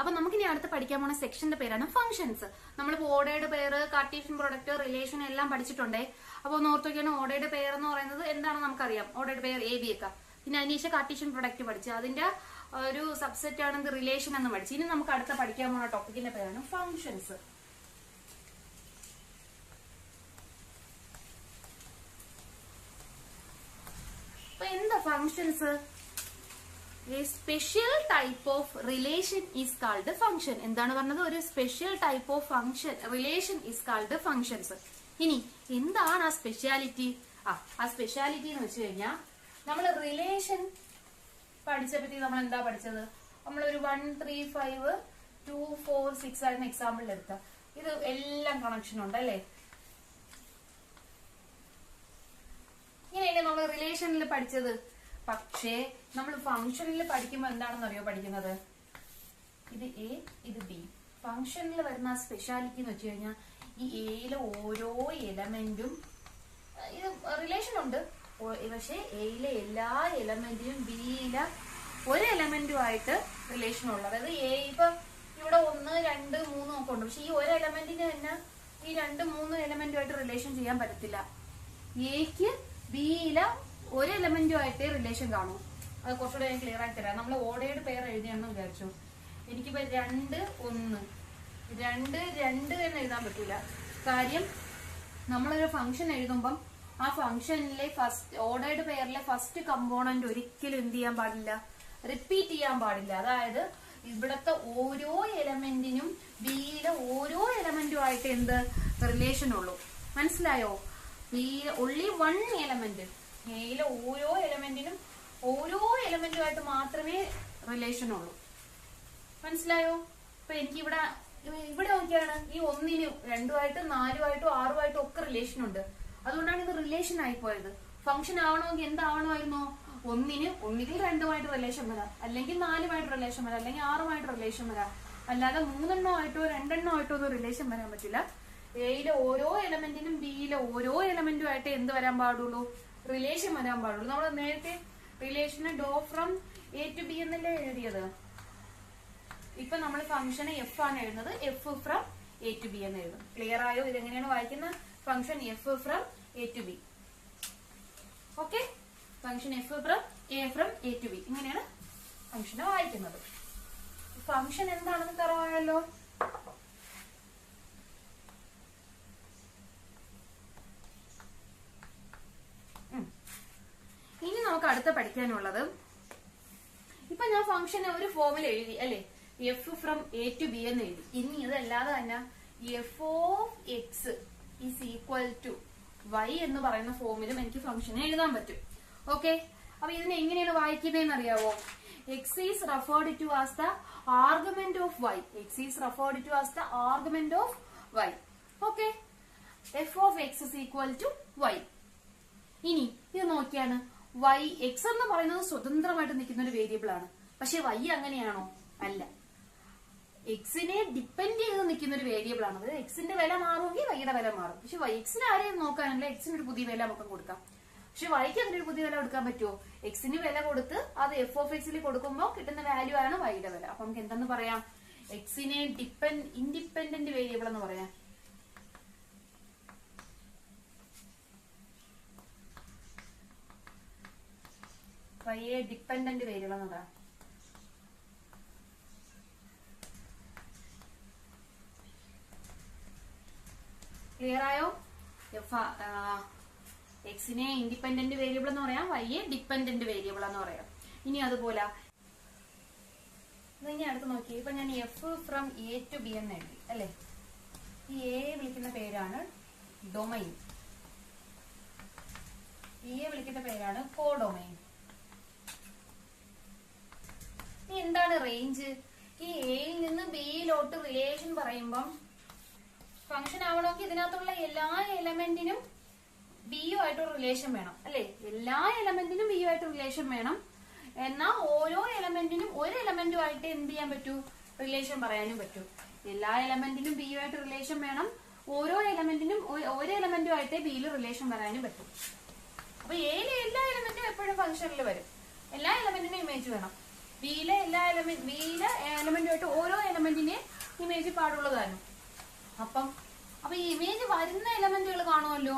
അപ്പൊ നമുക്ക് ഇനി അടുത്ത് പഠിക്കാൻ പോണ സെക്ഷന്റെ പേരാണ് ഫംഗ്ഷൻസ് നമ്മൾ ഓടയുടെ പേര് കാർട്ടീഷ്യൻ പ്രൊഡക്റ്റ് റിലേഷൻ എല്ലാം പഠിച്ചിട്ടുണ്ടേ. അപ്പൊ ഒന്ന് ഓർത്തോക്കിയാണ് ഓടയുടെ പെയർ എന്ന് പറയുന്നത് എന്താണെന്ന് നമുക്കറിയാം. ഓടയുടെ പെയർ എ ബി ഒക്കെ. പിന്നെ അനീഷ കാർട്ടീഷ്യൻ പ്രൊഡക്റ്റ് പഠിച്ചു. അതിന്റെ ഒരു സബ്സെറ്റ് ആണ് ഇത് റിലേഷൻ എന്ന് പഠിച്ചു. ഇനി നമുക്ക് അടുത്ത പഠിക്കാൻ പോണ ടോപ്പിക്കിന്റെ പേരാണ് ഫംഗ്ഷൻസ് എന്താ functions special type of relation is called function എന്താണ് പറഞ്ഞത്? ഒരു special type of function relation is called functions ഇനി എന്താണ് ആ സ്പെഷ്യാലിറ്റി ആ ആ സ്പെഷ്യാലിറ്റി എന്ന് വെച്ച് കഴിഞ്ഞാൽ നമ്മൾ റിലേഷൻ പഠിച്ചപ്പറ്റി നമ്മൾ എന്താ പഠിച്ചത്? നമ്മൾ ഒരു one three five two four six ആയിരുന്ന എക്സാമ്പിളിൽ എടുത്ത ഇത് എല്ലാം കണക്ഷൻ ഉണ്ട് അല്ലേ? ഇങ്ങനെയല്ലേ നമ്മൾ റിലേഷനിൽ പഠിച്ചത്. പക്ഷേ നമ്മൾ ഫംഗ്ഷനിൽ പഠിക്കുമ്പോൾ എന്താണെന്ന് അറിയോ പഠിക്കുന്നത്? ഇത് എ ഇത് ബി ഫംഗ്ഷനിൽ വരുന്ന സ്പെഷ്യാലിറ്റി എന്ന് വെച്ച് കഴിഞ്ഞാൽ ഈ എയിലെ ഓരോ എലമെന്റും ഇത് റിലേഷൻ ഉണ്ട്. പക്ഷേ എയിലെ എല്ലാ എലമെന്റിനും ബിയിലെ ഒരു എലമെന്റുമായിട്ട് റിലേഷൻ ഉള്ളത് അതായത് എ ഇപ്പൊ ഇവിടെ ഒന്ന് രണ്ട് മൂന്ന് ഒക്കെ ഉണ്ട്. പക്ഷെ ഈ ഒരു എലമെന്റിന് തന്നെ ഈ രണ്ട് മൂന്ന് എലമെന്റുമായിട്ട് റിലേഷൻ ചെയ്യാൻ പറ്റത്തില്ല. എക്ക് ബിയിലെ ഒരു എലമെന്റുമായിട്ടേ റിലേഷൻ കാണും. അത് കുറച്ചുകൂടെ ഞാൻ ക്ലിയർ ആക്കി തരാം. നമ്മൾ ഓടയുടെ പേര് എഴുതിയാണെന്ന് വിചാരിച്ചു. എനിക്കിപ്പോ രണ്ട് ഒന്ന്. രണ്ട് രണ്ട് എന്ന് എഴുതാൻ പറ്റൂല. കാര്യം നമ്മളൊരു ഫംഗ്ഷൻ എഴുതുമ്പം ആ ഫംഗ്ഷനിലെ ഫസ്റ്റ് ഓർഡേർഡ് പെയറിലെ ഫസ്റ്റ് കമ്പോണന്റ് ഒരിക്കലും എന്ത് ചെയ്യാൻ പാടില്ല. റിപ്പീറ്റ് ചെയ്യാൻ പാടില്ല. അതായത് ഇവിടുത്തെ ഓരോ എലമെന്റിനും ബിയിലെ ഓരോ എലമെന്റും ആയിട്ട് എന്ത് റിലേഷൻ ഉള്ളൂ. മനസ്സിലായോ? ബി ഒൺലി വൺ എലമെന്റ് എയിലെ ഓരോ എലമെന്റിനും ഓരോ എലമെന്റുമായിട്ട് മാത്രമേ റിലേഷൻ ഉള്ളൂ. മനസ്സിലായോ? ഇപ്പൊ എനിക്ക് ഇവിടെ ഇവിടെ നോക്കിയാണ് ഈ ഒന്നിന് രണ്ടുമായിട്ടും നാലുമായിട്ടും ആറുമായിട്ടും ഒക്കെ റിലേഷൻ ഉണ്ട്. അതുകൊണ്ടാണ് ഇത് റിലേഷൻ ആയി പോയത്. ഫംഗ്ഷൻ ആവണമെങ്കിൽ എന്താവണമായിരുന്നു? ഒന്നിന് ഒന്നുകിൽ രണ്ടുമായിട്ട് റിലേഷൻ വരാം. അല്ലെങ്കിൽ നാലുമായിട്ട് റിലേഷൻ വരാം. അല്ലെങ്കിൽ ആറുമായിട്ട് റിലേഷൻ വരാം. അല്ലാതെ മൂന്നെണ്ണോ ആയിട്ടോ രണ്ടെണ്ണോ ആയിട്ടോ ഒന്നും റിലേഷൻ വരാൻ പറ്റില്ല. എയിലെ ഓരോ എലമെന്റിനും ബിയിലെ ഓരോ എലമെന്റുമായിട്ട് എന്ത് വരാൻ പാടുള്ളൂ? റിലേഷൻ വരാൻ പാടുള്ളൂ. നമ്മൾ നേരത്തെ റിലേഷന് ഡോ ഫ്രം എ ടു ബി എന്നല്ലേ എഴുതിയത്? ഇപ്പൊ നമ്മൾ ഫംഗ്ഷന് എഫ് ആണ് എഴുതുന്നത്. F from A to B എന്ന് എഴുതും ക്ലിയർ ആയോ? ഇതെങ്ങനെയാണ് വായിക്കുന്ന? Function F from A to B. Okay function F from A from A to B. ഇങ്ങനെയാണ് ഫംഗ്ഷനെ വായിക്കുന്നത്. ഫംഗ്ഷൻ എന്താണെന്ന് തറവായല്ലോ ഇനി നമുക്ക് അടുത്ത പഠിക്കാനുള്ളത്. ഇപ്പൊ ഞാൻ ഫംഗ്ഷന് ഒരു ഫോമിൽ എഴുതി അല്ലെ? F from A to B എന്ന് എഴുതി. ഇനി ഇതല്ലാതെ തന്നെ F of X is equal to Y എന്ന് പറയുന്ന ഫോമിലും എനിക്ക് ഫംഗ്ഷനെ എഴുതാൻ പറ്റും. ഓക്കെ അപ്പൊ ഇതിനെ എങ്ങനെയാണ് വായിക്കുന്നതെന്ന് അറിയാവോ? X is referred to as the argument of Y X is referred to as the argument of Y okay F of X is equal to Y ഇനി ഇത് നോക്കിയാണ്. വൈ എക്സ് എന്ന് പറയുന്നത് സ്വതന്ത്രമായിട്ട് നിൽക്കുന്ന ഒരു വേരിയബിൾ ആണ്. പക്ഷെ വൈ അങ്ങനെയാണോ? അല്ല. എക്സിനെ ഡിപ്പെൻഡ് ചെയ്ത് നിൽക്കുന്ന ഒരു വേരിയബിൾ ആണ്. അതായത് എക്സിന്റെ വില മാറുമെങ്കിൽ വൈയുടെ വില മാറും. പക്ഷെ വൈ എക്സിന് ആരെയും നോക്കാനല്ല എക്സിന് ഒരു പുതിയ വില നമുക്ക് കൊടുക്കാം. പക്ഷെ വൈക്ക് അങ്ങനെ ഒരു പുതിയ വില കൊടുക്കാൻ പറ്റുമോ? എക്സിന് വില കൊടുത്ത് അത് എഫ് ഓഫ് എക്സിൽ കൊടുക്കുമ്പോൾ കിട്ടുന്ന വാല്യൂ ആണ് വൈയുടെ വില. അപ്പൊ നമുക്ക് എന്തെന്ന് പറയാം? എക്സിനെ ഡിപ്പെൻഡ് ഇൻഡിപെൻഡന്റ് വേരിയബിൾ എന്ന് പറയാം. വൈയെ ഡിപ്പെൻഡന്റ് വേരിയബിൾ എന്ന് ക്ലിയർ ആയോ? എക്സിനെ ഇൻഡിപെൻഡന്റ് വേരിയബിൾ എന്ന് പറയാം വൈയെ ഡിപ്പെൻഡന്റ് വേരിയബിൾ എന്ന് പറയാം. ഇനി അതുപോലെ ഇനി അടുത്ത് നോക്കി. ഇപ്പൊ ഞാൻ F from A to B എന്ന് എഴുതി അല്ലെ? ഈ എ വിളിക്കുന്ന പേരാണ് ഡൊമൈൻ എ വിളിക്കുന്ന പേരാണ് കോഡൊമൈൻ ഇനി എന്താണ് റേഞ്ച് ഈ എയിൽ നിന്ന് ബിയിലോട്ട് റിലേഷൻ പറയുമ്പം ഫംഗ്ഷൻ ആവണമെങ്കിൽ ഇതിനകത്തുള്ള എല്ലാ എലമെന്റിനും ബിയുമായിട്ട് റിലേഷൻ വേണം. അല്ലെ? എല്ലാ എലമെന്റിനും ബിയുമായിട്ട് റിലേഷൻ വേണം. എന്നാൽ ഓരോ എലമെന്റിനും ഒരു എലമെന്റുമായിട്ട് എന്ത് ചെയ്യാൻ പറ്റൂ? റിലേഷൻ പറയാനും പറ്റൂ. എല്ലാ എലമെന്റിനും ബിയുമായിട്ട് റിലേഷൻ വേണം. ഓരോ എലമെന്റിനും ഒരു എലമെന്റുമായിട്ട് ബിയിൽ റിലേഷൻ പറയാനും പറ്റും. അപ്പൊ എയിലെ എല്ലാ എലമെന്റും എപ്പോഴും ഫംഗ്ഷനിൽ വരും. എല്ലാ എലമെന്റിനും ഇമേജ് വേണം. ബിയിലെ എല്ലാ എലമെന്റ് ബിയിലെ എലമെന്റുമായിട്ട് ഓരോ എലമെന്റിനെ ഇമേജ് പാടുള്ളതാണ് അപ്പം അപ്പൊ ഈ ഇമേജ് വരുന്ന എലമെന്റുകൾ കാണുമല്ലോ?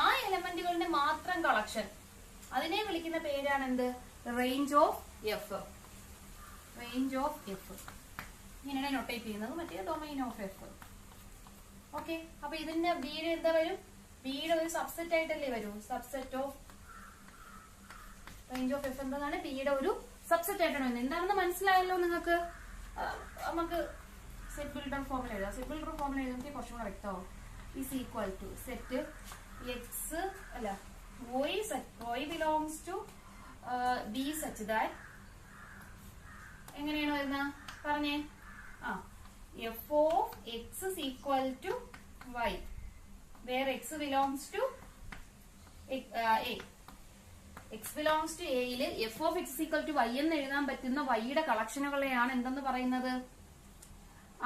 ആ എലമെന്റുകളുടെ മാത്രം കളക്ഷൻ അതിനെ വിളിക്കുന്ന പേരാണ് എന്ത് range of F range of F ഇങ്ങനെയാണ് നൊട്ടേറ്റ് ചെയ്യുന്നത്. മറ്റേ ഡൊമൈൻ ഓഫ് എഫ് ഓക്കെ അപ്പൊ ഇതിന്റെ ബിയുടെ എന്താ വരും? ബിയുടെ ഒരു സബ്സെറ്റ് ആയിട്ടല്ലേ വരൂ? Subset of range of F എന്താണ് ബിയുടെ ഒരു സബ്സെറ്റ് ആയിട്ടാണ് വരുന്നത്? എന്താണെന്ന് മനസ്സിലായല്ലോ നിങ്ങൾക്ക്? നമുക്ക് സെറ്റ് ബിൽഡർ ഫോമിൽ എഴുതാം. സെറ്റ് ബിൽഡർ ഫോമിൽ എഴുതുമ്പോൾ കുറച്ചും കൂടെ വ്യക്തമാവും. Is equal to set X അല്ല Y Y belongs to B such that എങ്ങനെയാണ് വരുന്നത്? പറഞ്ഞേ. ആ F of X is equal to Y where X belongs to A X belongs to എയിൽ F of X equal to Y എന്ന് എഴുതാൻ പറ്റുന്ന വൈയുടെ കളക്ഷനുകളെയാണ് എന്തെന്ന് പറയുന്നത്?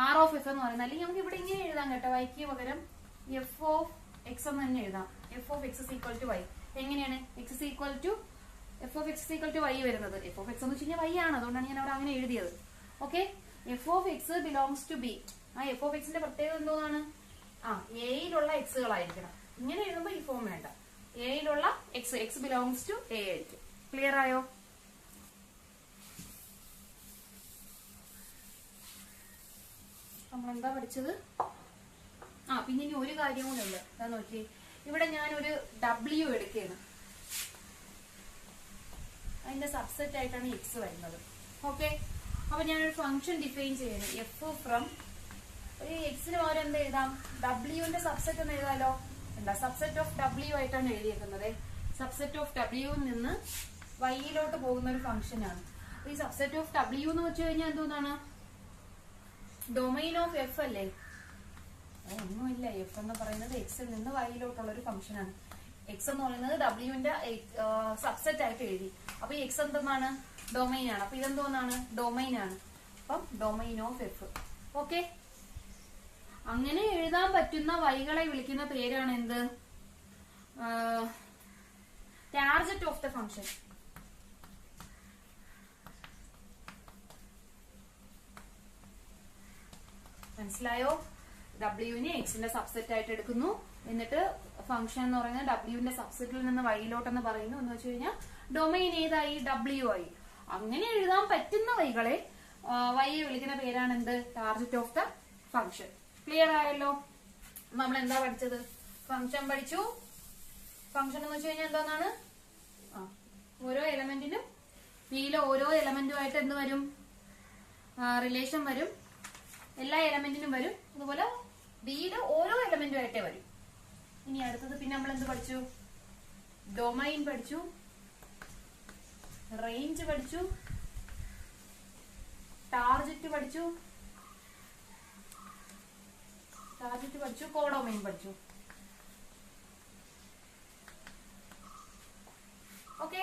ആർ ഓഫ് എഫ് എന്ന് പറയുന്നത്. അല്ലെങ്കിൽ നമുക്ക് ഇവിടെ ഇങ്ങനെ എഴുതാം കേട്ടോ. വൈക്ക് പകരം എഫ് ഓഫ് എക്സ് എന്ന് തന്നെ എഴുതാം. F of X equal to Y എങ്ങനെയാണ്? X equal to F of X equal to Y വരുന്നത്. എഫ് ഓഫ് എക്സ് എന്ന് വെച്ച് കഴിഞ്ഞാൽ വൈ ആണ്. അതുകൊണ്ടാണ് ഞാൻ അവിടെ അങ്ങനെ എഴുതിയത്. Okay F of X belongs to B ആ എഫ് ഓഫ് എക്സിന്റെ പ്രത്യേകത എന്തോന്നാണ്? ആ എയിലുള്ള എക്സുകളായിരിക്കണം ഇങ്ങനെ എഴുതുമ്പോൾ ഈ ഫോം വേണ്ട. എയിലുള്ള X X belongs to A ആയിരിക്കും ക്ലിയർ ആയോ? നമ്മളെന്താ പഠിച്ചത്? ആ പിന്നെ ഇനി ഒരു കാര്യം കൂടെ ഉണ്ട്. എന്താ നോക്കി ഇവിടെ ഞാനൊരു ഡബ്ല്യു എടുക്കുകയാണ്. അതിന്റെ സബ്സെറ്റ് ആയിട്ടാണ് എക്സ് വരുന്നത്. ഓക്കെ അപ്പൊ ഞാനൊരു ഫംഗ്ഷൻ ഡിഫൈൻ ചെയ്യണം. എഫ് ഫ്രം ഒരു എക്സിന് പകരം എന്ത് എഴുതാം? ഡബ്ല്യുവിന്റെ സബ്സെറ്റ് എന്ന് എഴുതാലോ? എന്താ സബ്സെറ്റ് ഓഫ് ഡബ്ല്യു ആയിട്ടാണ് എഴുതിയേക്കുന്നത്. സബ്സെറ്റ് ഓഫ് ഡബ്ല്യുവിൽ നിന്ന് വൈയിലോട്ട് പോകുന്ന ഒരു ഫംഗ്ഷൻ ആണ്. ഈ സബ്സെറ്റ് ഓഫ് ഡബ്ല്യു എന്ന് വെച്ച് കഴിഞ്ഞാൽ എന്തോന്നാണ് ഡൊമൈൻ ഓഫ് എഫ് അല്ലേ? ഒന്നുമില്ല. എഫ് എന്ന് പറയുന്നത് എക്സിൽ നിന്ന് വൈയിലോട്ടുള്ള ഒരു ഫംഗ്ഷൻ ആണ്. എക്സ് എന്ന് പറയുന്നത് ഡബ്ല്യുവിന്റെ സബ്സെറ്റ് ആയിട്ട് എഴുതി. അപ്പൊ ഈ എക്സ് എന്താണ് ഡൊമൈൻ ആണ്. അപ്പൊ ഇതെന്തോന്നാണ് ഡൊമൈൻ ആണ്. അപ്പം ഡൊമൈൻ ഓഫ് എഫ് ഓക്കെ അങ്ങനെ എഴുതാൻ പറ്റുന്ന വൈകളെ വിളിക്കുന്ന പേരാണ് എന്ത്? ടാർജറ്റ് ഓഫ് ദ ഫംഗ്ഷൻ മനസ്സിലായോ? ഡബ്ല്യുവിനെ എക്സിന്റെ സബ്സെറ്റ് ആയിട്ട് എടുക്കുന്നു. എന്നിട്ട് ഫംഗ്ഷൻ എന്ന് പറയുന്നത് ഡബ്ല്യുവിന്റെ സബ്സെറ്റിൽ നിന്ന് വൈയിലോട്ടെന്ന് പറയുന്നു. എന്ന് വെച്ച് കഴിഞ്ഞാൽ ഡൊമൈൻ ഏതായി? ഡബ്ല്യു ആയി. അങ്ങനെ എഴുതാൻ പറ്റുന്ന വൈകളെ വൈയെ വിളിക്കുന്ന പേരാണ് എന്ത്? Target of the function clear ആയല്ലോ. നമ്മൾ എന്താ പഠിച്ചത്? ഫംഗ്ഷൻ പഠിച്ചു. ഫംഗ്ഷൻ എന്ന് വെച്ച് കഴിഞ്ഞാൽ എന്താന്നാണ്? ഓരോ എലമെന്റിനും പിയിലെ ഓരോ എലമെന്റുമായിട്ട് എന്ത് വരും? റിലേഷൻ വരും. എല്ലാ എലമെന്റിനും വരും. അതുപോലെ ബിയിലെ ഓരോ എലമെന്റുമായിട്ടേ വരും. ഇനി അടുത്തത് പിന്നെ നമ്മൾ എന്ത് പഠിച്ചു? ഡൊമൈൻ പഠിച്ചു. റേഞ്ച് പഠിച്ചു. ടാർജറ്റ് പഠിച്ചു ടാർജറ്റ് പഠിച്ചു കോഡൊമൈൻ പഠിച്ചു. ഓക്കെ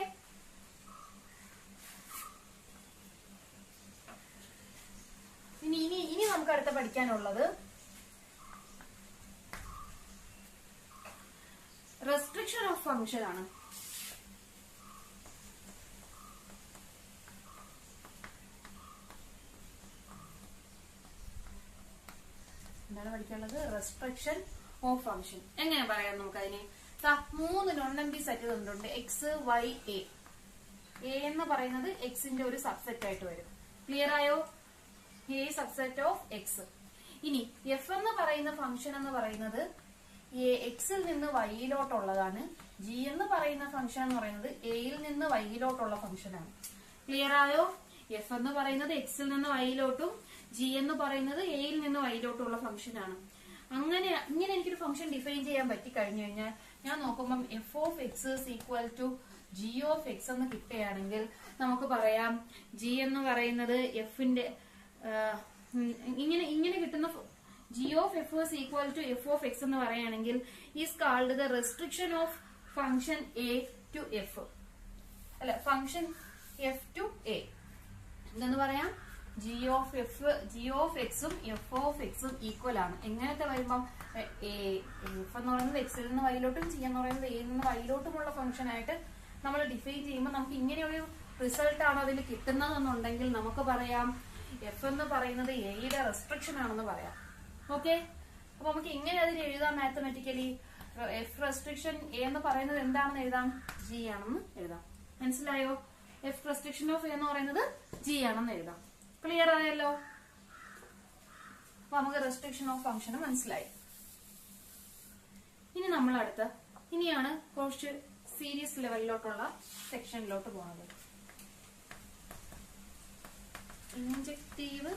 ഇനി ഇനി ഇനി നമുക്ക് അടുത്ത പഠിക്കാനുള്ളത് റെസ്ട്രിക്ഷൻ ഓഫ് ഫംഗ്ഷൻ ആണ് എന്താണ് പഠിക്കാനുള്ളത് റെസ്ട്രിക്ഷൻ ഓഫ് ഫംഗ്ഷൻ എങ്ങനെ പറയാം നമുക്ക് അതിനെ മൂന്ന് നോൺ നമ്പി സെറ്റ് തന്നിട്ടുണ്ട് എക്സ് വൈ എ എ എന്ന് പറയുന്നത് എക്സിന്റെ ഒരു സബ്സെറ്റ് ആയിട്ട് വരും. ക്ലിയർ ആയോ? എ സബ്സെറ്റ് ഓഫ് എക്സ് ഇനി എഫ് എന്ന് പറയുന്ന ഫംഗ്ഷൻ എന്ന് പറയുന്നത് എ എക്സിൽ നിന്ന് വൈയിലോട്ടുള്ളതാണ് ജി എന്ന് പറയുന്ന ഫംഗ്ഷൻ എന്ന് പറയുന്നത് എയിൽ നിന്ന് വൈയിലോട്ടുള്ള ഫംഗ്ഷനാണ് ക്ലിയർ ആയോ? എഫ് എന്ന് പറയുന്നത് എക്സിൽ നിന്ന് വൈയിലോട്ടും ജി എന്ന് പറയുന്നത് എയിൽ നിന്ന് വൈയിലോട്ടുള്ള ഫംഗ്ഷനാണ് അങ്ങനെ ഇങ്ങനെ എനിക്കൊരു ഫംഗ്ഷൻ ഡിഫൈൻ ചെയ്യാൻ പറ്റി കഴിഞ്ഞു കഴിഞ്ഞാൽ ഞാൻ നോക്കുമ്പം F of X equal to G of X എന്ന് കിട്ടുകയാണെങ്കിൽ നമുക്ക് പറയാം ജി എന്ന് പറയുന്നത് എഫിന്റെ ഇങ്ങനെ ഇങ്ങനെ കിട്ടുന്ന G of F is equal to F of X എന്ന് പറയുകയാണെങ്കിൽ is called the restriction of function A to F അല്ല ഫംഗ്ഷൻ എഫ് ടു എന്തെന്ന് പറയാം? G of F G of എക്സും എഫ് ഓഫ് എക്സും ഈക്വൽ ആണ്. എങ്ങനത്തെ വരുമ്പം എഫ് എന്ന് പറയുന്നത് എക്സിൽ നിന്ന് വൈയിലോട്ടും ജി എന്ന് പറയുന്നത് എയിൽ നിന്ന് വൈയിലോട്ടുമുള്ള ഫംഗ്ഷൻ ആയിട്ട് നമ്മൾ ഡിഫൈൻ ചെയ്യുമ്പോൾ നമുക്ക് ഇങ്ങനെ ഒരു റിസൾട്ട് ആണ് അതിൽ കിട്ടുന്നതെന്നുണ്ടെങ്കിൽ നമുക്ക് പറയാം എഫ് എന്ന് പറയുന്നത് എയുടെ റെസ്ട്രിക്ഷൻ ആണെന്ന് പറയാം. ഓക്കെ അപ്പൊ നമുക്ക് ഇങ്ങനെ അതിൽ എഴുതാം മാത്തമെറ്റിക്കലി എഫ് റെസ്ട്രിക്ഷൻ എ എന്ന് പറയുന്നത് എന്താണെന്ന് എഴുതാം? ജി ആണെന്ന് എഴുതാം. മനസ്സിലായോ? എഫ് റെസ്ട്രിക്ഷൻ ഓഫ് എന്ന് പറയുന്നത് ജി ആണെന്ന് എഴുതാം. ക്ലിയർ ആയല്ലോ? അപ്പൊ നമുക്ക് റെസ്ട്രിക്ഷൻ ഓഫ് ഫംഗ്ഷൻ മനസ്സിലായി. ഇനി നമ്മൾ അടുത്ത ഇനിയാണ് കുറച്ച് സീരിയസ് ലെവലിലോട്ടുള്ള സെക്ഷനിലോട്ട് പോകുന്നത് ഇൻജക്റ്റീവ്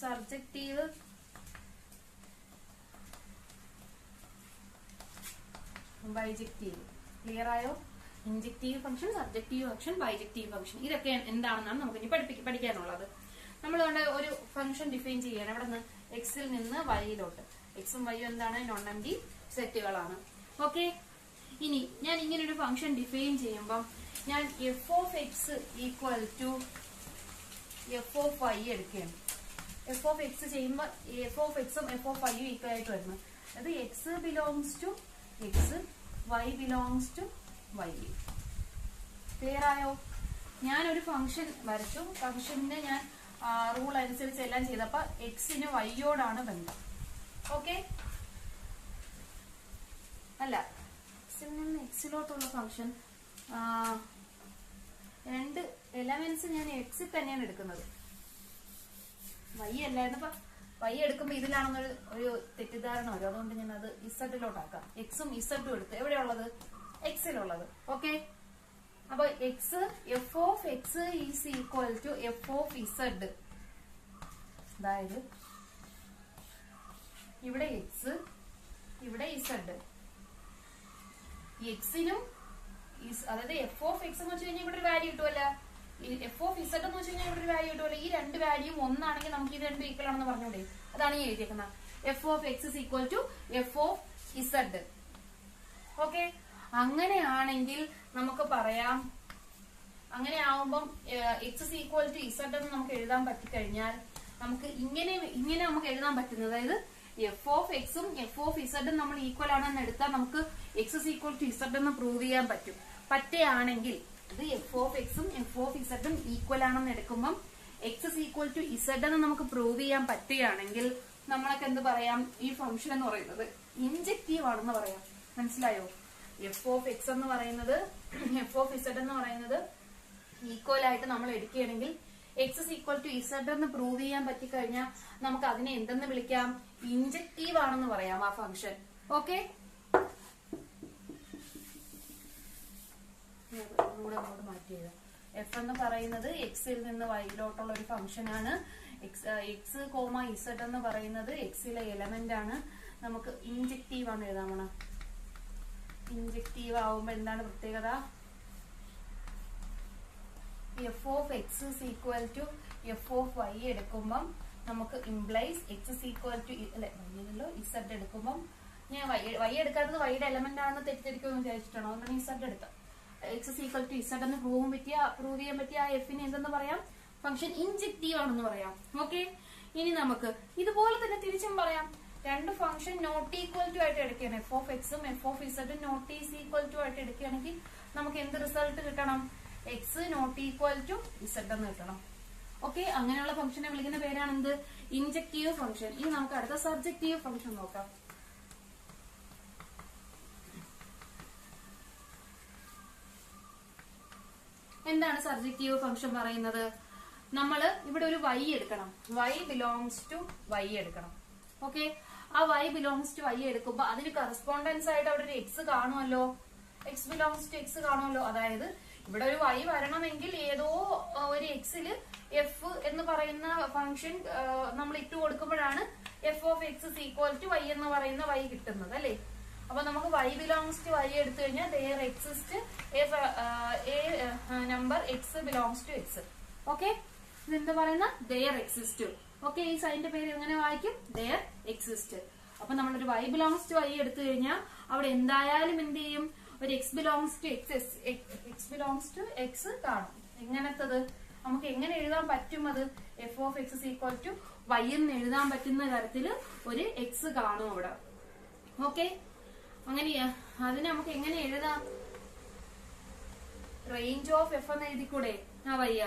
സബ്ജക്റ്റീവ് ബൈജക്റ്റീവ് ക്ലിയർ ആയോ? Injective function subjective function bijective function ഇതൊക്കെ എന്താണെന്നാണ് നമുക്ക് ഇനി പഠിപ്പിക്ക പഠിക്കാനുള്ളത്. നമ്മൾ കണ്ട ഒരു ഫംഗ്ഷൻ ഡിഫൈൻ ചെയ്യണം. അവിടെ നിന്ന് എക്സിൽ നിന്ന് വൈയിലോട്ട് എക്സും വൈയും എന്താണ്? നോൺ എം ഡി സെറ്റുകളാണ് ഓക്കെ ഇനി ഞാൻ ഇങ്ങനെ ഒരു ഫംഗ്ഷൻ ഡിഫൈൻ ചെയ്യുമ്പം ഞാൻ F of X equal to F of Y എടുക്കുകയാണ്. എഫ് ഓഫ് എക്സ് ചെയ്യുമ്പോൾ എഫ് ഓഫ് എക്സും എഫ് ഓഫ് വൈയും ഈക്വൽ ആയിട്ട് വരുന്നു അത് X belongs to X Y belongs to Y clear ആയോ ഞാനൊരു ഫംഗ്ഷൻ വരച്ചു. ഫംഗ്ഷന്റെ ഞാൻ റൂൾ അനുസരിച്ച് എല്ലാം ചെയ്തപ്പോ എക്സിന് വൈയോടാണ് ബന്ധം. ഓക്കെ അല്ല എക്സിൽ നിന്ന് എക്സിലോട്ടുള്ള ഫംഗ്ഷൻ രണ്ട് എലമെന്റ്സ് ഞാൻ എക്സിൽ തന്നെയാണ് എടുക്കുന്നത്. വൈ അല്ലായിരുന്നു വൈ എടുക്കുമ്പോ ഇതിലാണെന്നൊരു ഒരു തെറ്റിദ്ധാരണ വരും. അതുകൊണ്ട് ഞാൻ അത് ഇസഡിലോട്ടാക്കാം എക്സും ഇസഡും എടുത്ത്. എവിടെയുള്ളത് എക്സിലുള്ളത് ഓക്കെ അപ്പൊ X F of X is equal to F of Z അതായത് ഇവിടെ എക്സ് ഇവിടെ ഇസഡ് എക്സിനും അതായത് എഫ് ഓഫ് എക്സ് എന്ന് വെച്ച് കഴിഞ്ഞാൽ ഇവിടെ ഒരു വാല്യൂ കിട്ടുമല്ല എഫ് ഓഫ് ഇസഡ് എന്ന് വെച്ച് കഴിഞ്ഞാൽ ഇവിടെ ഒരു വാല്യൂ കിട്ടുമല്ലോ ഈ രണ്ട് വാല്യൂ ഒന്നാണെങ്കിൽ നമുക്ക് ഇത് രണ്ടും ഈക്വൽ ആണെന്ന് പറഞ്ഞൂടെ അതാണ് ഈ എഴുതിയേക്കുന്നത് F of X is equal to F of Z okay അങ്ങനെയാണെങ്കിൽ നമുക്ക് പറയാം. അങ്ങനെ ആവുമ്പം എക്സ് ഈക്വൽ ടു ഇസഡ് എന്ന് നമുക്ക് എഴുതാൻ പറ്റിക്കഴിഞ്ഞാൽ നമുക്ക് ഇങ്ങനെ ഇങ്ങനെ നമുക്ക് എഴുതാൻ പറ്റുന്നത്. അതായത് എഫ് ഓഫ് എക്സും എഫ് ഓഫ് ഇസഡും നമ്മൾ ഈക്വൽ ആണെന്ന് എടുത്താൽ നമുക്ക് എക്സ് ഈക്വൽ ടു ഇസഡ് എന്ന് പ്രൂവ് ചെയ്യാൻ പറ്റും. പറ്റുകയാണെങ്കിൽ അത് എഫ് ഓഫ് എക്സും എഫ് ഓഫ് ഇസഡും ഈക്വൽ ആണെന്ന് എടുക്കുമ്പം എക്സ് ഈക്വൽ ടു ഇസഡ് എന്ന് നമുക്ക് പ്രൂവ് ചെയ്യാൻ പറ്റുകയാണെങ്കിൽ നമ്മളൊക്കെ എന്ത് പറയാം? ഈ ഫംഗ്ഷൻ എന്ന് പറയുന്നത് ഇൻജക്റ്റീവ് ആണെന്ന് പറയാം. മനസ്സിലായോ? എഫ് ഓഫ് എക്സ് എന്ന് പറയുന്നത് എഫ് ഓഫ് ഇസഡ് എന്ന് പറയുന്നത് ഈക്വൽ ആയിട്ട് നമ്മൾ എടുക്കുകയാണെങ്കിൽ X is equal to Z എന്ന് പ്രൂവ് ചെയ്യാൻ പറ്റിക്കഴിഞ്ഞാൽ നമുക്ക് അതിനെ എന്തെന്ന് വിളിക്കാം? ഇൻജക്റ്റീവ് ആണെന്ന് പറയാം ആ ഫംഗ്ഷൻ ഓക്കെ മാറ്റി എഫ് എന്ന് പറയുന്നത് എക്സിൽ നിന്ന് വൈയിലോട്ടുള്ള ഒരു ഫംഗ്ഷൻ ആണ്. എക്സ് കോമ ഇസഡ് എന്ന് പറയുന്നത് എക്സിലെ എലമെന്റ് ആണ്. നമുക്ക് ഇൻജക്റ്റീവ് ആണ് എഴുതാൻ പോണം ആവുമ്പോൾ ആവുമ്പോ എന്താണ് പ്രത്യേകത? F of X is equal to F of Y എടുക്കുമ്പം നമുക്ക് implies X is equal to അല്ലെ? വൈയിലല്ലോ ഇസഡ് എടുക്കുമ്പം. ഞാൻ വൈ എടുക്കാത്തത് വൈയുടെ എലമെന്റ് ആണെന്ന് തെറ്റിദ്ധരിക്കുമെന്ന് വിചാരിച്ചിട്ടാണോ? അതുകൊണ്ടാണ് ഇസഡ് എടുത്തത്. X is equal to Z എന്ന് പ്രൂവ് പറ്റിയ പ്രൂവ് ചെയ്യാൻ പറ്റിയ ആ എഫിന് എന്തെന്ന് പറയാം? ഫംഗ്ഷൻ ഇൻജെക്റ്റീവ് ആണെന്ന് പറയാം. ഓക്കെ ഇനി നമുക്ക് ഇതുപോലെ തന്നെ തിരിച്ചും പറയാം. രണ്ട് ഫംഗ്ഷൻ നോട്ട് ഈക്വൽ ടു ആയിട്ട് എടുക്കുകയാണ്. എഫ് ഓഫ് എക്സും എഫ് ഓഫ് ഇസഡും നോട്ട് ഈസ് ഈക്വൽ ടു ആയിട്ട് എടുക്കുകയാണെങ്കിൽ നമുക്ക് എന്ത് റിസൾട്ട് കിട്ടണം? X not equal to Z എന്ന് കിട്ടണം. ഓക്കെ അങ്ങനെയുള്ള ഫംഗ്ഷനെ വിളിക്കുന്ന പേരാണ് എന്ത് ഇൻജക്റ്റീവ് ഫംഗ്ഷൻ ഇനി നമുക്ക് അടുത്ത സബ്ജക്റ്റീവ് ഫംഗ്ഷൻ നോക്കാം. എന്താണ് സബ്ജക്റ്റീവ് ഫംഗ്ഷൻ പറയുന്നത്? നമ്മൾ ഇവിടെ ഒരു വൈ എടുക്കണം. വൈ ബിലോങ്സ് ടു വൈ എടുക്കണം. ഓക്കെ ആ വൈ ബിലോങ്സ് ടു വൈ എടുക്കുമ്പോ അതിന് കറസ്പോണ്ടൻസ് ആയിട്ട് അവിടെ ഒരു എക്സ് കാണുമല്ലോ? എക്സ് ബിലോങ്സ് ടു എക്സ് കാണുമല്ലോ? അതായത് ഇവിടെ ഒരു വൈ വരണമെങ്കിൽ ഏതോ ഒരു എക്സിൽ എഫ് എന്ന് പറയുന്ന ഫംഗ്ഷൻ നമ്മൾ ഇട്ട് കൊടുക്കുമ്പോഴാണ് F of X equal to Y എന്ന് പറയുന്ന വൈ കിട്ടുന്നത് അല്ലേ? അപ്പൊ നമുക്ക് വൈ ബിലോങ്സ് ടു വൈ എടുത്തു കഴിഞ്ഞാൽ there exist a number X belongs to X okay ഇതെന്താ പറയുന്ന? ദർ എക്സിസ്റ്റ് ഓക്കെ ഈ സൈന്റെ പേര് എങ്ങനെ വായിക്കും? ദയർ എക്സിസ്റ്റ് അപ്പൊ നമ്മളൊരു വൈ ബിലോങ്സ് ടു ഐ എടുത്തു കഴിഞ്ഞാൽ അവിടെ എന്തായാലും എന്ത് ചെയ്യും? ഒരു X belongs to X X belongs to X കാണും. എങ്ങനത്തത്? നമുക്ക് എങ്ങനെ എഴുതാൻ പറ്റും അത്? F of X equal to Y എന്ന് എഴുതാൻ പറ്റുന്ന തരത്തിൽ ഒരു എക്സ് കാണും അവിടെ. ഓക്കെ അങ്ങനെയാ. അതിന് നമുക്ക് എങ്ങനെ എഴുതാം? റേഞ്ച് ഓഫ് എഫ് എന്ന് എഴുതിക്കൂടെ? ആ വയ്യ.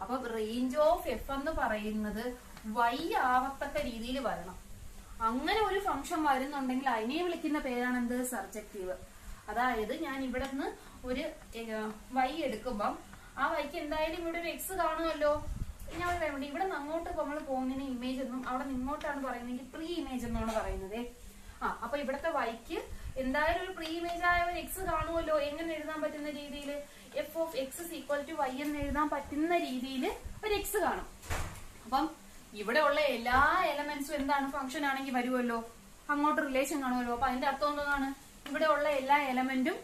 അപ്പൊ റേഞ്ച് ഓഫ് എഫ് എന്ന് പറയുന്നത് വൈ ആവത്തക്ക രീതിയിൽ വരണം. അങ്ങനെ ഒരു ഫംഗ്ഷൻ വരുന്നുണ്ടെങ്കിൽ അതിനെ വിളിക്കുന്ന പേരാണ് എന്ത് സർജക്റ്റീവ് അതായത് ഞാൻ ഇവിടെ നിന്ന് ഒരു വൈ എടുക്കുമ്പം ആ വൈക്ക് എന്തായാലും ഇവിടെ ഒരു എക്സ് കാണുമല്ലോ. ഞാൻ കാര്യം ഇവിടെ നിന്ന് അങ്ങോട്ട് നമ്മൾ പോകുന്നതിന് ഇമേജ് എന്നും അവിടെ നിന്ന് ഇങ്ങോട്ടാണ് പറയുന്നതെങ്കിൽ പ്രീ ഇമേജ് എന്നാണ് പറയുന്നത്. ആ അപ്പൊ ഇവിടുത്തെ വൈക്ക് എന്തായാലും ഒരു പ്രീ ഇമേജ് ആയ ഒരു എക്സ് കാണുമല്ലോ. എങ്ങനെ എഴുതാൻ പറ്റുന്ന രീതിയിൽ? F of X equal to Y എന്ന് എഴുതാൻ പറ്റുന്ന രീതിയിൽ ഒരു എക്സ് കാണും. അപ്പം ഇവിടെ ഉള്ള എല്ലാ എലമെന്റ്സും എന്താണ്? ഫംഗ്ഷൻ ആണെങ്കിൽ വരുമല്ലോ അങ്ങോട്ട് റിലേഷൻ കാണുമല്ലോ അപ്പൊ അതിന്റെ അർത്ഥം എന്താണ്? ഇവിടെ ഉള്ള എല്ലാ എലമെന്റും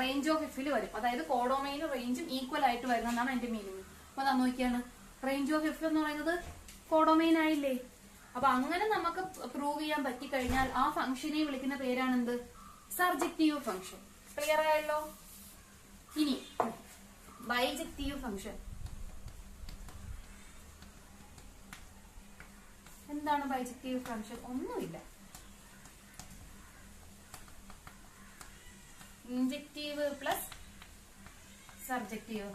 റേഞ്ച് ഓഫ് എഫിൽ വരും. അതായത് കോഡോമയിലും റേഞ്ചും ഈക്വൽ ആയിട്ട് വരുന്നതാണ് എന്റെ മീനിങ് അപ്പൊ അതാ നോക്കിയാണ്. റേഞ്ച് ഓഫ് എഫ് എന്ന് പറയുന്നത് കോഡോമൈൻ ആയില്ലേ അപ്പൊ അങ്ങനെ നമുക്ക് പ്രൂവ് ചെയ്യാൻ പറ്റിക്കഴിഞ്ഞാൽ ആ ഫംഗ്ഷനെ വിളിക്കുന്ന പേരാണ് എന്ത് സർജക്റ്റീവ് ഫംഗ്ഷൻ ക്ലിയർ ആയല്ലോ? ഇനി ബൈജക്റ്റീവ് ഫംഗ്ഷൻ എന്താണ് ബൈജക്റ്റീവ് ഫംഗ്ഷൻ ഒന്നുമില്ല. Injective plus subjective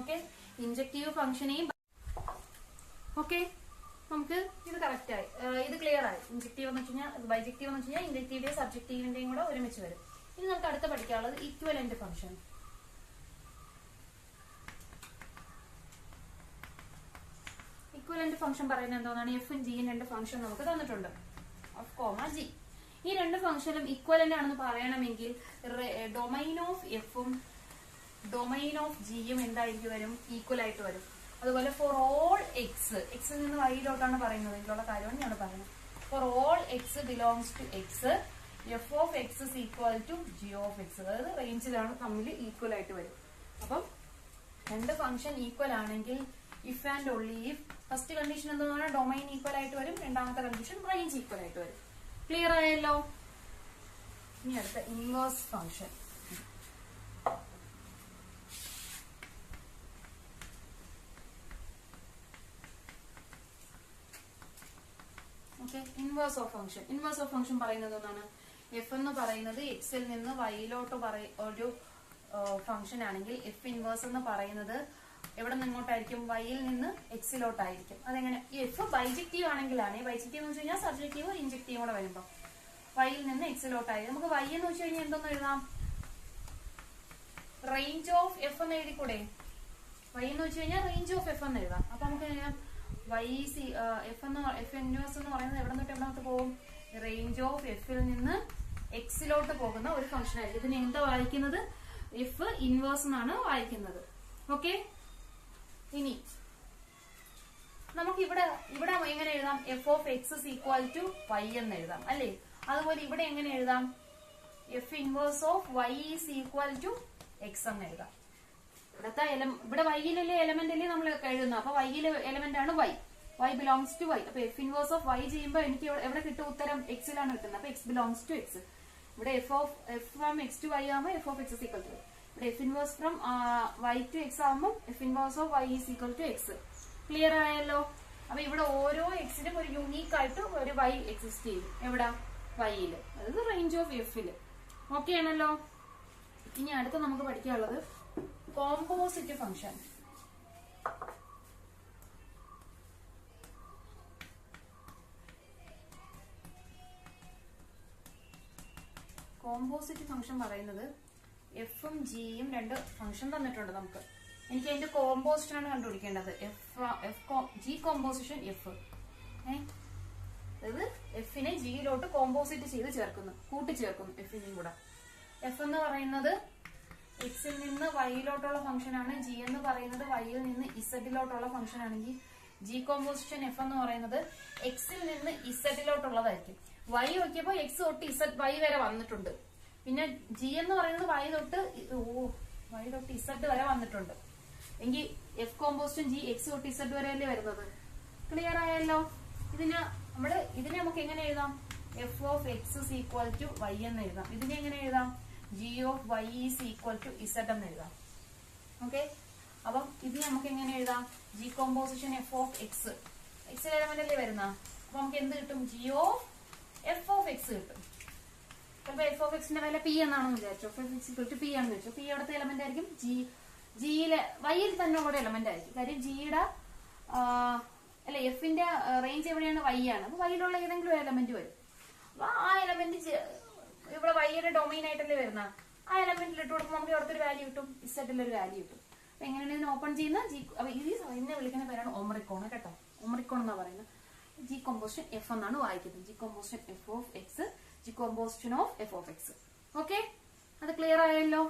okay injective ഫംഗ്ഷനെയും okay നമുക്ക് ഇത് കറക്റ്റ് ആയി. ഇത് ക്ലിയർ ആയി. ഇൻജക്റ്റീവ് എന്ന് വെച്ച് കഴിഞ്ഞാൽ ബൈജക്റ്റീവ് എന്ന് വെച്ച് കഴിഞ്ഞാൽ ഇൻജക്റ്റീവിന്റെയും സബ്ജക്റ്റീവിന്റെയും കൂടെ ഒരുമിച്ച് വരും. ഇനി നമുക്ക് അടുത്ത പഠിക്കാനുള്ളത് ഇക്വലന്റ് ഫംഗ്ഷൻ ഇക്വലന്റ് ഫംഗ്ഷൻ പറയുന്നത് എന്തോന്നാണ് എഫും ജിയും രണ്ട് ഫംഗ്ഷൻ നമുക്ക് തന്നിട്ടുണ്ട്. ഓഫ് കോമ ജി ഈ രണ്ട് ഫംഗ്ഷനും ഇക്വലന്റ് ആണെന്ന് പറയണമെങ്കിൽ ഡൊമൈൻ ഓഫ് എഫും ഡൊമൈൻ ഓഫ് ജിയും എന്തായിരിക്കും വരും? ഈക്വൽ ആയിട്ട് വരും. അതുപോലെ ഫോർ ഓൾ എക്സ് എക്സിൽ നിന്ന് വൈയിലോട്ടാണ് പറയുന്നത്. ഇതിലുള്ള കാര്യമാണ് ഞാൻ പറയുന്നത്. For all X belongs to X F of X is equal to G of X അതായത് റേഞ്ചിലാണ് തമ്മിൽ ഈക്വൽ ആയിട്ട് വരും. അപ്പം രണ്ട് ഫംഗ്ഷൻ ഈക്വൽ ആണെങ്കിൽ if and only if first condition എന്ന് പറഞ്ഞാൽ ഡൊമൈൻ ഈക്വൽ ആയിട്ട് വരും രണ്ടാമത്തെ കണ്ടീഷൻ റേഞ്ച് ഈക്വൽ ആയിട്ട് വരും. ക്ലിയർ ആയല്ലോ? ഇനി അടുത്ത inverse function inverse of function inverse of function പറയുന്നത് എന്താണ്? എഫ് എന്ന് പറയുന്നത് എക്സിൽ നിന്ന് വൈയിലോട്ട് ഒരു ഫംഗ്ഷൻ ആണെങ്കിൽ എഫ് ഇൻവേഴ്സ് എന്ന് പറയുന്നത് എവിടെ നിന്ന് ഇങ്ങോട്ടായിരിക്കും? വൈയിൽ നിന്ന് എക്സിലോട്ടായിരിക്കും അതെങ്ങനെ? ഈ എഫ് ബൈജക്റ്റീവ് ആണെങ്കിലാണ്. ബൈജക്റ്റീവ് എന്ന് വെച്ച് കഴിഞ്ഞാൽ സബ്ജക്റ്റീവ് ഇൻജക്റ്റീവ് കൂടെ വരുമ്പോൾ വൈയിൽ നിന്ന് എക്സിലോട്ടായിരിക്കും നമുക്ക് വൈ എന്ന് വെച്ച് കഴിഞ്ഞാൽ എന്തോന്ന് എഴുതാം? റേഞ്ച് ഓഫ് എഫ് എന്ന് എഴുതിക്കൂടെ? വൈ എന്ന് വെച്ച് കഴിഞ്ഞാൽ റേഞ്ച് ഓഫ് എഫ് എന്ന് എഴുതാം. അപ്പൊ നമുക്ക് വൈ സി എഫ് എന്ന് എഫ് ഇൻവേഴ്സ് എന്ന് പറയുന്നത് എവിടെ നിന്ന് എവിടെ പോകും? റേഞ്ച് ഓഫ് എഫിൽ നിന്ന് എക്സിലോട്ട് പോകുന്ന ഒരു ഫംഗ്ഷൻ ആയിരിക്കും. ഇതിന് എന്താ വായിക്കുന്നത്? എഫ് ഇൻവേഴ്സ് എന്നാണ് വായിക്കുന്നത്. ഓക്കെ ഇനി നമുക്ക് ഇവിടെ ഇവിടെ എങ്ങനെ എഴുതാം? F of X equal to Y എന്ന് എഴുതാം അല്ലേ? അതുപോലെ ഇവിടെ എങ്ങനെ എഴുതാം? F inverse of Y is equal to X എന്ന് എഴുതാം. ഇവിടുത്തെ ഇവിടെ വൈയിലല്ലേ എലമെന്റ് അല്ലേ നമ്മൾ എഴുതുന്നത്? അപ്പൊ വൈയിലെ എലമെന്റ് ആണ് Y Y belongs to Y അപ്പൊ എഫ് ഇൻവേഴ്സ് ഓഫ് വൈ ചെയ്യുമ്പോൾ എനിക്ക് എവിടെ- കിട്ടും ഉത്തരം? എക്സിലാണ് കിട്ടുന്നത്. അപ്പൊ എക്സ് ബിലോങ്സ് ടു എക്സ് ഇവിടെ F of F from X to Y ആകുമ്പോൾ F of X equal to F inverse from Y to X ആകുമ്പോൾ F inverse of Y is equal to X clear ആയല്ലോ? അപ്പൊ ഇവിടെ ഓരോ എക്സിനും ഒരു unique ആയിട്ട് ഒരു വൈ എക്സിസ്റ്റ് ചെയ്യും. എവിടെ? വൈയിൽ അതായത് റേഞ്ച് ഓഫ് എഫിൽ ഓക്കെ ആണല്ലോ? ഇനി അടുത്ത നമുക്ക് പഠിക്കാനുള്ളത് കോമ്പോസിറ്റ് ഫംഗ്ഷൻ കോമ്പോസിറ്റ് ഫംഗ്ഷൻ പറയുന്നത് എഫും ജിയും രണ്ട് ഫംഗ്ഷൻ തന്നിട്ടുണ്ട് നമുക്ക്. എനിക്ക് അതിന്റെ കോമ്പോസിഷൻ ആണ് കണ്ടുപിടിക്കേണ്ടത്. F F G composition F ഏ? അതായത് എഫിനെ ജിയിലോട്ട് കോമ്പോസിറ്റ് ചെയ്ത് ചേർക്കുന്നു കൂട്ടിച്ചേർക്കുന്നു എഫിനെയും കൂടെ. എഫ് എന്ന് പറയുന്നത് എക്സിൽ നിന്ന് വൈയിലോട്ടുള്ള ഫംഗ്ഷൻ ആണ്. ജി എന്ന് പറയുന്നത് വൈയിൽ നിന്ന് ഇസഡിലോട്ടുള്ള ഫംഗ്ഷൻ ആണെങ്കിൽ ജി കോമ്പോസിഷൻ എഫ് എന്ന് പറയുന്നത് എക്സിൽ നിന്ന് ഇസഡിലോട്ടുള്ളതായിരിക്കും വൈ നോക്കിയപ്പോൾ എക്സ് തൊട്ട് ഇസഡ് വൈ വരെ വന്നിട്ടുണ്ട്. പിന്നെ ജി എന്ന് പറയുന്നത് വൈ തൊട്ട് ഓ വൈ തൊട്ട് ഇസഡ് വരെ വന്നിട്ടുണ്ട്. എങ്കിൽ എഫ് കോമ്പോസ്റ്റും ജി എക്സ് തൊട്ട് ഇസഡ് വരെയല്ലേ വരുന്നത്? ക്ലിയർ ആയല്ലോ? ഇതിന് നമ്മൾ ഇതിനെ നമുക്ക് എങ്ങനെ എഴുതാം? F of X is equal to Y എന്ന് എഴുതാം. ഇതിനെ എങ്ങനെ എഴുതാം? G of Y is equal to Z okay എഴുതാം. ഓക്കെ അപ്പം ഇതിന് നമുക്ക് എങ്ങനെ എഴുതാം? G composition F of X X element അല്ലേ വരുന്ന അപ്പൊ നമുക്ക് എന്ത് കിട്ടും? G of F of X കിട്ടും. ചിലപ്പോ എഫ് ഓഫ് എക്സിന്റെ വില പി എന്നാണെന്ന് വിചാരിച്ചു എഫ് എക്സ് ടു പി ആണെന്ന് വെച്ചു പി അവിടുത്തെ എലമെന്റ് ആയിരിക്കും ജി ജിയിലെ വൈയിൽ തന്നെ കൂടെ എലമെന്റ് ആയിരിക്കും. കാര്യം ജിയുടെ അല്ല എഫിന്റെ റേഞ്ച് എവിടെയാണ്? വൈ ആണ്. അപ്പൊ വൈയിലുള്ള ഏതെങ്കിലും എലമെന്റ് വരും. അപ്പൊ ആ എലമെന്റ് ഇവിടെ വൈയുടെ ഡൊമൈൻ ആയിട്ടല്ലേ വരുന്ന? ആ എലമെന്റിൽ ഇട്ട് കൊടുക്കുമ്പോൾ നമുക്ക് അവിടുത്തെ ഒരു വാല്യൂ കിട്ടും. ഇസെറ്റിൽ ഒരു വാല്യൂ കിട്ടും. അപ്പൊ എങ്ങനെയാണ് ഓപ്പൺ ചെയ്യുന്ന ജി അപ്പൊ ഇത് ഇതിനെ വിളിക്കുന്ന പേരാണ് ഒമറിക്കോൺ കേട്ടോ. ഒമറിക്കോൺ എന്നാ പറയുന്നത്. ജി കോമ്പോസിഷൻ എഫ് എന്നാണ് വായിക്കുന്നത്. G composition F of X G of F of X okay അത് ക്ലിയർ ആയല്ലോ?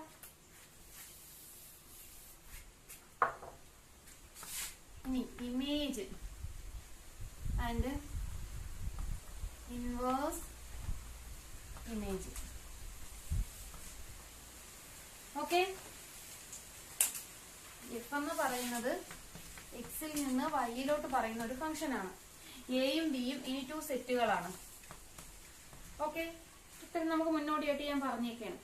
ഇനി image and inverse image okay F എന്ന് പറയുന്നത് എക്സിൽ നിന്ന് വൈയിലോട്ട് പറയുന്ന ഒരു ഫംഗ്ഷൻ ആണ്. എയും ബിയും ഇനി ടു സെറ്റുകളാണ് ഓക്കെ? ഇത്രയും നമുക്ക് മുന്നോടിയായിട്ട് ഞാൻ പറഞ്ഞേക്കാണ്.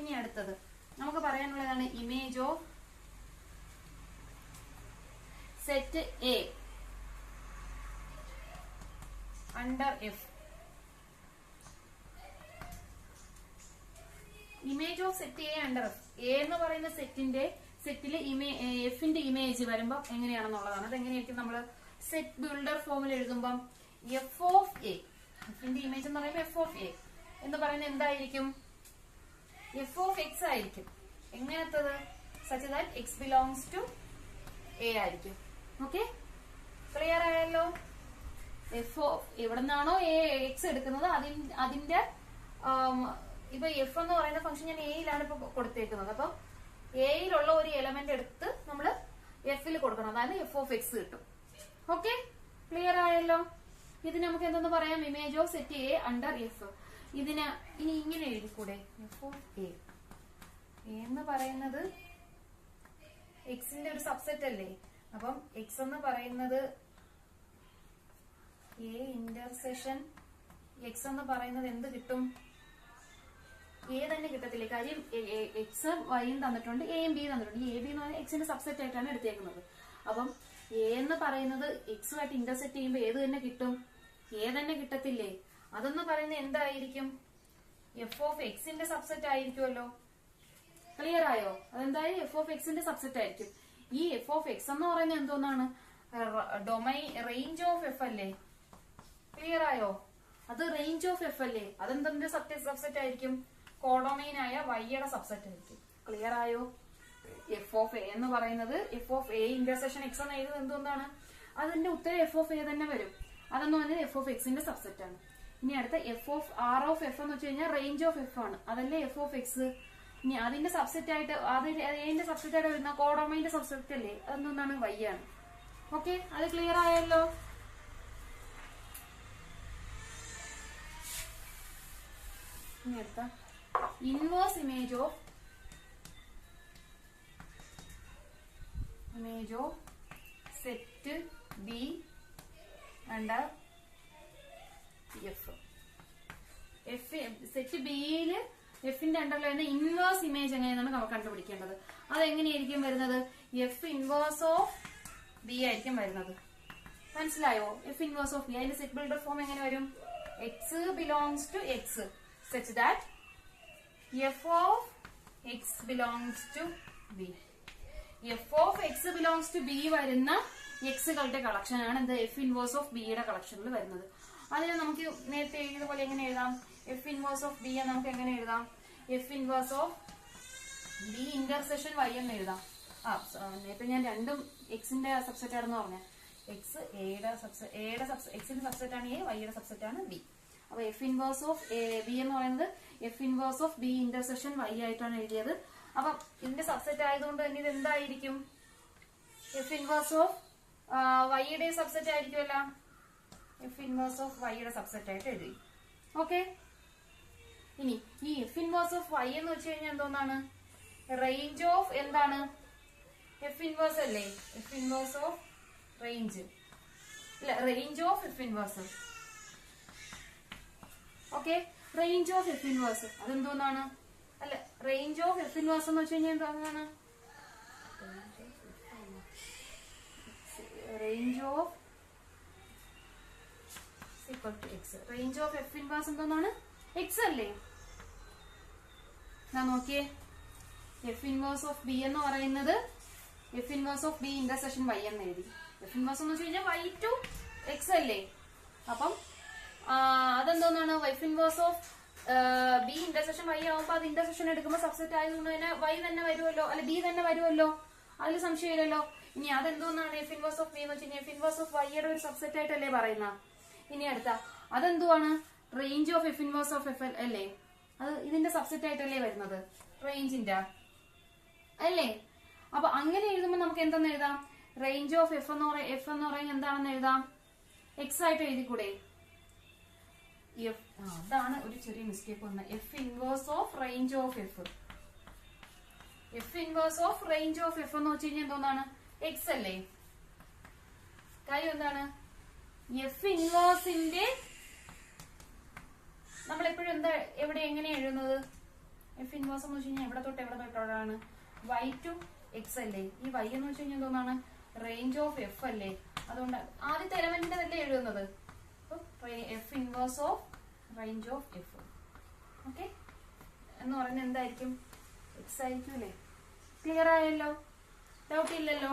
ഇനി അടുത്തത്. നമുക്ക് പറയാനുള്ളതാണ് image of set A under F image of set A under F A എന്ന് പറയുന്ന സെറ്റിന്റെ സെറ്റിലെ ഇമേ എഫിന്റെ ഇമേജ് വരുമ്പോൾ എങ്ങനെയാണെന്നുള്ളതാണ്. അത് എങ്ങനെയായിരിക്കും നമ്മൾ സെറ്റ് ബിൽഡർ ഫോമിൽ എഴുതുമ്പം എഫ് ഓഫ് എ എഫിന്റെ ഇമേജ് എന്ന് പറയുമ്പോൾ എഫ് ഓഫ് എ എന്ന് പറയുന്നത് എന്തായിരിക്കും? എഫ് ഓഫ് എക്സ് ആയിരിക്കും. എങ്ങനത്തത് such that X belongs to A ആയിരിക്കും. ഓക്കെ ക്ലിയർ ആയല്ലോ? എഫ് ഓഫ് എവിടെ നിന്നാണോ എ എക്സ് എടുക്കുന്നത് അതിൻ- അതിന്റെ ഇപ്പൊ എഫ് എന്ന് പറയുന്ന ഫംഗ്ഷൻ ഞാൻ എയിലാണ് ഇപ്പൊ കൊടുത്തേക്കുന്നത്. അപ്പം എയിലുള്ള ഒരു എലമെന്റ് എടുത്ത് നമ്മൾ എഫിൽ കൊടുക്കണം. അതായത് എഫ് ഓഫ് എക്സ് കിട്ടും. ഓക്കെ ക്ലിയർ ആയല്ലോ? ഇത് നമുക്ക് എന്തെന്ന് പറയാം? Image of set A under F ഇതിന് ഇനി ഇങ്ങനെ എഴുതിക്കൂടെ? എഫ് ഓഫ് എ എന്ന് പറയുന്നത് എക്സിന്റെ ഒരു സബ്സെറ്റ് അല്ലേ? അപ്പം എക്സ് എന്ന് പറയുന്നത് എ ഇന്റർസെഷൻ എക്സ് എന്ന് പറയുന്നത് എന്ത് കിട്ടും? എ തന്നെ കിട്ടത്തില്ല? കാര്യം എക്സ് വൈയും തന്നിട്ടുണ്ട് എയും ബി തന്നിട്ടുണ്ട്. എ ബി എന്ന് പറഞ്ഞാൽ എക്സിന്റെ സബ്സെറ്റ് ആയിട്ടാണ് എടുത്തേക്കുന്നത്. അപ്പം എന്ന് പറയുന്നത് എക്സുമായിട്ട് ഇന്റർസെക്ട് ചെയ്യുമ്പോൾ ഏത് തന്നെ കിട്ടും? എ തന്നെ കിട്ടത്തില്ലേ? അതെന്ന് പറയുന്നത് എന്തായിരിക്കും? എഫ് ഓഫ് എക്സിന്റെ സബ്സെറ്റ് ആയിരിക്കുമല്ലോ. ക്ലിയർ ആയോ? അതെന്തായാലും എഫ് ഓഫ് എക്സിന്റെ സബ്സെറ്റ് ആയിരിക്കും. ഈ എഫ് ഓഫ് എക്സ് എന്ന് പറയുന്നത് എന്തോന്നാണ്? ഡൊമൈ റേഞ്ച് ഓഫ് എഫ് അല്ലേ? ക്ലിയർ ആയോ? അത് റേഞ്ച് ഓഫ് എഫ് അല്ലേ? അതെന്തിന്റെ സബ്സെറ്റ് ആയിരിക്കും? കോഡോമൈൻ ആയ വൈയുടെ സബ്സെറ്റ് ആയിരിക്കും. ക്ലിയർ ആയോ? എഫ് ഓഫ് എ എന്ന് പറയുന്നത് F of A intersection X എന്ന് എഴുതുന്നത് എന്തുകൊണ്ടാണ് അതിന്റെ ഉത്തരം എഫ് ഓഫ് എ തന്നെ വരും. അതെന്ന് പറഞ്ഞാൽ എഫ് ഓഫ് എക്സിന്റെ സബ്സെറ്റ് ആണ്. ഇനി അടുത്ത F of R of F എന്ന് വെച്ച് കഴിഞ്ഞാൽ റേഞ്ച് ഓഫ് എഫ് ആണ്. അതല്ലേ എഫ് ഓഫ് എക്സ് ഇനി അതിന്റെ സബ്സെറ്റ് ആയിട്ട് അത് എന്റെ സബ്സെറ്റ് ആയിട്ട് വരുന്ന കോഡോമൈന്റെ സബ്സെറ്റ് അല്ലേ? അതെന്താണ് വൈ ആണ്. ഓക്കെ അത് ക്ലിയർ ആയല്ലോ? ഇനി അടുത്ത. Inverse image of image of set B under F F set ബിയിൽ എഫിന്റെ അണ്ടറിൽ വരുന്ന ഇൻവേഴ്സ് ഇമേജ് എങ്ങനെയാണ് നമുക്ക് കണ്ടുപിടിക്കേണ്ടത്. അത് എങ്ങനെയായിരിക്കും വരുന്നത്? എഫ് ഇൻവേഴ്സ് ഓഫ് ബി ആയിരിക്കും വരുന്നത്. മനസ്സിലായോ? എഫ് ഇൻവേഴ്സ് ഓഫ് ബി അതിന്റെ സെറ്റ് ബിൽഡർ ഫോം എങ്ങനെ വരും? X belongs to X set that F of X belongs to B F of X belongs to B വരുന്ന എക്സുകളുടെ കളക്ഷൻ ആണ്. എന്ത് എഫ് ഇൻവേഴ്സ് ഓഫ് ബിയുടെ കളക്ഷനിൽ വരുന്നത്. അതിന് നമുക്ക് നേരത്തെ എഴുതിയതുപോലെ എങ്ങനെ എഴുതാം? എഫ് ഇൻവേഴ്സ് ഓഫ് ബി നമുക്ക് എങ്ങനെ എഴുതാം? F inverse of B intersection Y എന്ന് എഴുതാം. ആ നേരത്തെ ഞാൻ രണ്ടും എക്സിന്റെ സബ്സെറ്റ് ആണെന്ന് പറഞ്ഞ. എക്സ് എയുടെ സബ്സെ എയുടെ സബ്സെ എക്സിന്റെ സബ്സെറ്റ് ആണ് എ വൈയുടെ സബ്സെറ്റ് ആണ് ബി അപ്പൊ എഫ് ഇൻവേഴ്സ് ഓഫ് ബി എന്ന് പറയുന്നത് F inverse of B intersection Y ആയിട്ടാണ് എഴുതിയത്. അപ്പം ഇതിന്റെ സബ്സെറ്റ് ആയതുകൊണ്ട് തന്നെ ഇത് എന്തായിരിക്കും എഫ് ഇൻവേഴ്സ് ഓഫ് വൈയുടെ സബ്സെറ്റ് ആയിരിക്കുമല്ല. എഫ് ഇൻവേഴ്സ് ഓഫ് വൈയുടെ സബ്സെറ്റ് ആയിട്ട് എഴുതി. ഓക്കെ ഇനി ഈ എഫ് ഇൻവേഴ്സ് ഓഫ് വൈ എന്ന് വെച്ച് കഴിഞ്ഞാൽ എന്തോന്നാണ്? റേഞ്ച് ഓഫ് എന്താണ്? എഫ് ഇൻവേഴ്സ് അല്ലേ? എഫ് ഇൻവേഴ്സ് ഓഫ് റേഞ്ച് അല്ല range of F inverse okay range of F inverse അതെന്തോന്നാണ്? അല്ല റേഞ്ച് ഓഫ് എഫ് ഇൻവേഴ്സ് എന്ന് വെച്ച് കഴിഞ്ഞാൽ എന്താണ് range of X range of F inverse എന്തോന്നാണ്? എക്സ് അല്ലേ? ഞാൻ നോക്കിയേ. എഫ് ഇൻവേഴ്സ് ഓഫ് ബി എന്ന് പറയുന്നത് F inverse of B intersection Y എന്ന് എഴുതി. എഫ് ഇൻവേഴ്സ് എന്ന് വെച്ച് കഴിഞ്ഞാൽ വൈ ടു എക്സ് അല്ലേ? അപ്പം അതെന്തോന്നാണ്? F inverse of B intersection Y ആവുമ്പോ അത് ഇന്റർസെക്ഷൻ എടുക്കുമ്പോൾ സബ്സെറ്റ് ആയതുകൊണ്ട് തന്നെ വൈ തന്നെ വരുമല്ലോ അല്ലെ ബി തന്നെ വരുമല്ലോ അതിൽ സംശയമില്ലല്ലോ ഇനി അതെന്തോന്നാണ് എഫ് ഇൻവേഴ്സ് ഓഫ് ബി എന്ന് വെച്ചാൽ എഫ് ഇൻവേഴ്സ് ഓഫ് വൈയുടെ ഒരു സബ്സെറ്റ് ആയിട്ടല്ലേ പറയുന്ന? ഇനി അടുത്ത അതെന്തുവാണ്? Range of F inverse of F അല്ലേ? അത് ഇതിന്റെ സബ്സെറ്റ് ആയിട്ടല്ലേ വരുന്നത്? റേഞ്ചിന്റെ അല്ലേ? അപ്പൊ അങ്ങനെ എഴുതുമ്പോൾ നമുക്ക് എന്തെന്ന് എഴുതാം? റേഞ്ച് ഓഫ് എഫ് എന്ന് പറയാം എഫ് എന്ന് പറയുന്നത് എന്താണെന്ന് എഴുതാം? എക്സ് ആയിട്ട് എഴുതിക്കൂടെ? എഫ് അതാണ് ഒരു ചെറിയ മിസ്റ്റേക്ക് വന്നത് F inverse of range of F F inverse of range of F എന്ന് വെച്ച് കഴിഞ്ഞാൽ എന്തോന്നാണ്? എക്സ് അല്ലേ? കാര്യം എന്താണ്? എഫ് ഇൻവേഴ്സിന്റെ നമ്മൾ എപ്പോഴും എന്താ എവിടെ എങ്ങനെ എഴുതുന്നത്? എഫ് ഇൻവേഴ്സ് എന്ന് വെച്ച് എവിടെ തൊട്ട് എവിടെ തൊട്ടാണ് വൈ ടു എക്സ് അല്ലേ? ഈ വൈ എന്ന് വെച്ച് കഴിഞ്ഞാൽ എന്തോന്നാണ്? റേഞ്ച് ഓഫ് എഫ് അല്ലേ? അതുകൊണ്ട് ആദ്യത്തെ എലമെന്റിന്റെ തന്നെ എഴുതുന്നത്? F inverse of range of f. Okay എന്ന് പറഞ്ഞാൽ എന്തായിരിക്കും? എക്സ് അല്ലേ? ക്ലിയർ ആയല്ലോ? ഡൗട്ട് ഇല്ലല്ലോ?